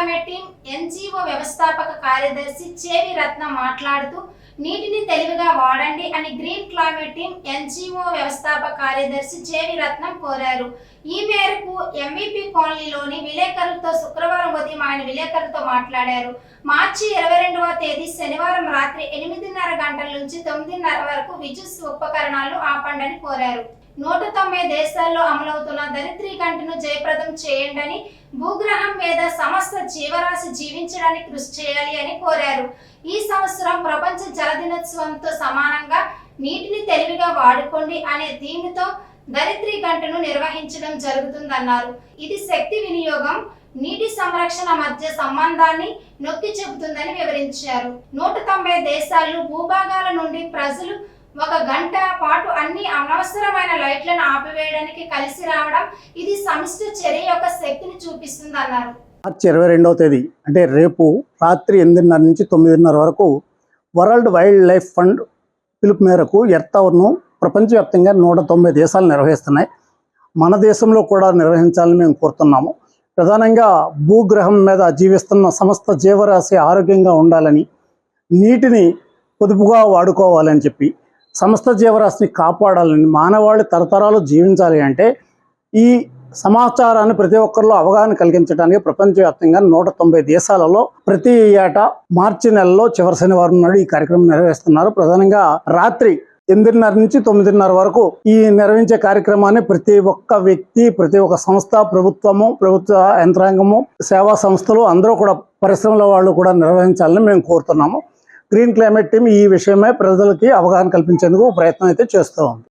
Climate NGO వ్యవస్థాపక కార్యదర్శి చేవి రత్న మాట్లాడుతూ నీటిని తెలివిగా వాడండి అని గ్రీన్ క్లైమేట్ టీమ్ ఎన్జిఓ వ్యవస్థాపక కార్యదర్శి చేవి రత్నం కోరారు. ఈ మేరకు ఎంవిపి కాలనీలోని విలేకరులతో శుక్రవారం ఉదయం ఆయన విలేకరులతో మాట్లాడారు. మార్చి ఇరవై రెండవ తేదీ శనివారం రాత్రి ఎనిమిదిన్నర గంటల నుంచి తొమ్మిదిన్నర వరకు విద్యుత్ ఉపకరణాలు ఆపండని కోరారు. నూట తొంభై దేశాల్లో అమలవుతున్న దరిద్రీ గంటను జయప్రదం చేయండి భూగ్రహం మీద సమస్త జీవరాశి జీవించడానికి కృషి చేయాలి అని కోరారు. ఈ సంవత్సరం ప్రపంచ జల దినోత్సవంతో సమానంగా నీటిని తెలివిగా వాడుకోండి అనే థీమ్తో దరిద్రీ గంటను నిర్వహించడం జరుగుతుందన్నారు. ఇది శక్తి వినియోగం నీటి సంరక్షణ మధ్య సంబంధాన్ని నొక్కి చెబుతుందని వివరించారు. నూట తొంభై దేశాలు భూభాగాల నుండి ప్రజలు ఒక గంట పాటు అన్ని అనవసరమైన లైట్లను ఆపివేయడానికి కలిసి రావడం ఇది సమిష్టి చర్య యొక్క శక్తిని చూపిస్తుందన్నారు మార్చి ఇరవై రెండవ తేదీ అంటే రేపు రాత్రి ఎనిమిదిన్నర నుంచి తొమ్మిదిన్నర వరకు వరల్డ్ వైల్డ్ లైఫ్ ఫండ్ పిలుపు మేరకు ఎర్త్ అవర్ను ప్రపంచవ్యాప్తంగా నూట తొంభై దేశాలు నిర్వహిస్తున్నాయి. మన దేశంలో కూడా నిర్వహించాలని మేము కోరుతున్నాము. ప్రధానంగా భూగ్రహం మీద జీవిస్తున్న సమస్త జీవరాశి ఆరోగ్యంగా ఉండాలని నీటిని పొదుపుగా వాడుకోవాలని చెప్పి సమస్త జీవరాశిని కాపాడాలని మానవాళి తరతరాలు జీవించాలి అంటే ఈ సమాచారాన్ని ప్రతి ఒక్కరిలో అవగాహన కలిగించడానికి ప్రపంచవ్యాప్తంగా నూట తొంభై దేశాలలో ప్రతి ఏటా మార్చి నెలలో చివరి శనివారం నాడు ఈ కార్యక్రమం నిర్వహిస్తున్నారు. ప్రధానంగా రాత్రి ఎనిమిదిన్నర నుంచి తొమ్మిదిన్నర వరకు ఈ నిర్వహించే కార్యక్రమాన్ని ప్రతి ఒక్క వ్యక్తి ప్రతి ఒక్క సంస్థ ప్రభుత్వము ప్రభుత్వ యంత్రాంగము సేవా సంస్థలు అందరూ కూడా పరిశ్రమల వాళ్ళు కూడా నిర్వహించాలని మేము కోరుతున్నాము. గ్రీన్ క్లైమేట్ టీం ఈ విషయమై ప్రజలకి అవగాహన కల్పించేందుకు ప్రయత్నం అయితే చేస్తూ ఉంది.